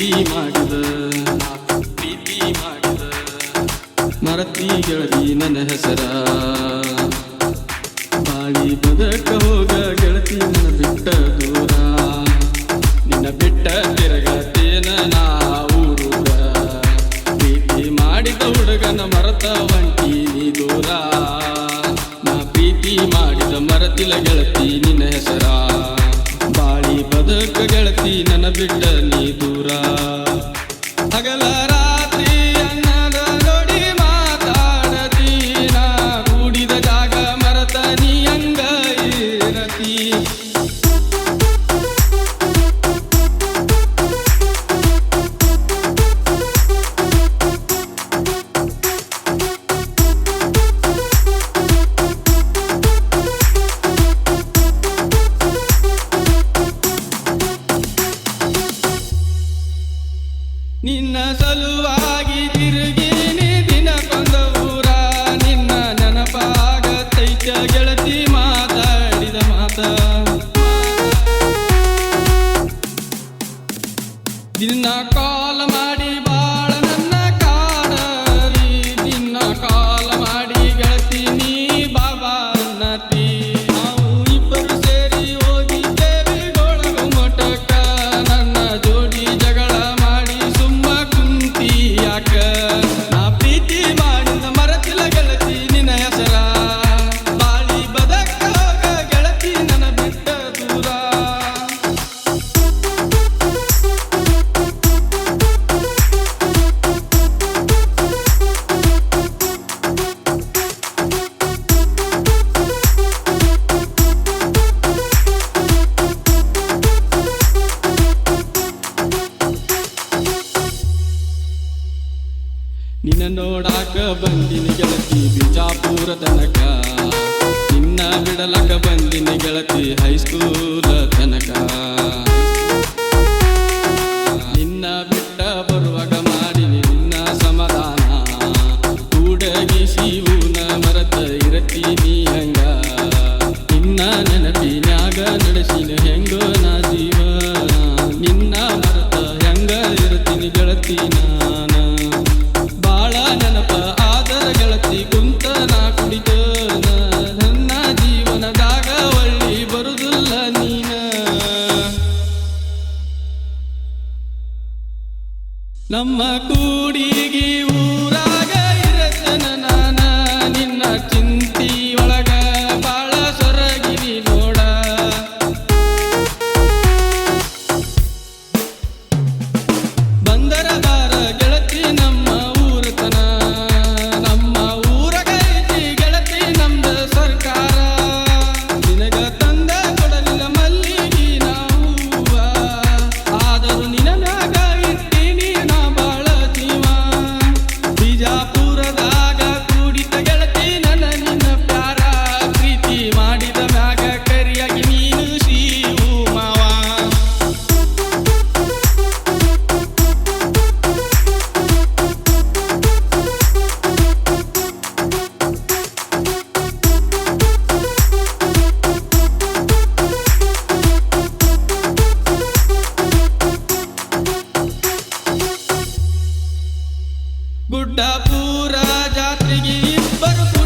ಪ್ರೀತಿ ಮಾಡಿದ. ಪ್ರೀತಿ ಮಾಡಿದ. ಮರತಿ ಗೆಳತಿ ನನ್ನ ಹೆಸರ. ಬಾಳಿ ಬದಕ ಹೋಗ ಗೆಳತಿ ನನ್ನ ಬಿಟ್ಟ ದೂರ. ನಿನ್ನ ಬಿಟ್ಟ ತಿರಗತೇನ ನಾ ಊರುಗ. ಪ್ರೀತಿ ಮಾಡಿದ ಹುಡುಗನ ಮರತ ಒಂಟಿ ದೂರ. ನಾ ಪ್ರೀತಿ ಮಾಡಿದ ಮರತಿಲ ಗೆಳತಿ ನಿನ್ನ ಹೆಸರ. ಬಾಳಿ ಬದಕ ಗೆಳತಿ ಬಿಟ್ಟ ನೀ ದೂರ. ಹಗಲ ರಾತ್ರಿ ಅನ್ನದ ನೋಡಿ ಮಾತಾಡತೀನ ಕೂಡಿದ ಜಾಗ ಮರತ ನೀ ನಿನ್ನ ಕಾಲ ಮಾಡಿ ಬಾಳ ನನ್ನ ಕಾಡರಿ. ನಿನ್ನ ಕಾಲ ಮಾಡಿ ಗೆಳತಿ ನೀ ಬಾಬಾ ನತಿ ನಾವು ಇಬ್ಬರು ಸೇರಿ ಹೋಗಿದ್ದೇವೆ ಗೋಳಗ ಮಠಕ್ಕ. ನನ್ನ ಜೋಡಿ ಜಗಳ ಮಾಡಿ ಸುಮ್ಮ ಕುಂತಿ ಯಾಕ? ನಿನ್ನ ನೋಡಾಕ ಬಂದಿನಿ ಗೆಳತಿ ಬಿಜಾಪುರ ತನಕ. ನಿನ್ನ ಬಿಡಲಕ ಬಂದಿನಿ ಗೆಳತಿ ಹೈಸ್ಕೂಲ ತನಕ. ನಿನ್ನ ಬಿಟ್ಟ ಬರುವಾಗ ಮಾಡಿ ನಿನ್ನ ಸಮಾಧಾನ. ಕೂಡಗಿ ಶಿವನ ಮರತ ಇರತಿ ನೀ ಹಂಗ. ನಿನ್ನ ನೆನಪಿನಾಗ ನಡೆಸಿನ ಹೆಂಗೋ ಆದರ ಕೂಡಿಗೆ ಕುಂತ ನಾ ಕುಡಿತ ನನ್ನ ಜೀವನದಾಗ ಒಳ್ಳಿ ಬರುದಿಲ್ಲ ನೀನ. ನಮ್ಮ ಕೂಡಿಗಿ ಗುಡ್ಡಪೂರ ಜಾತ್ರೆಗೆ ಇಬ್ಬರು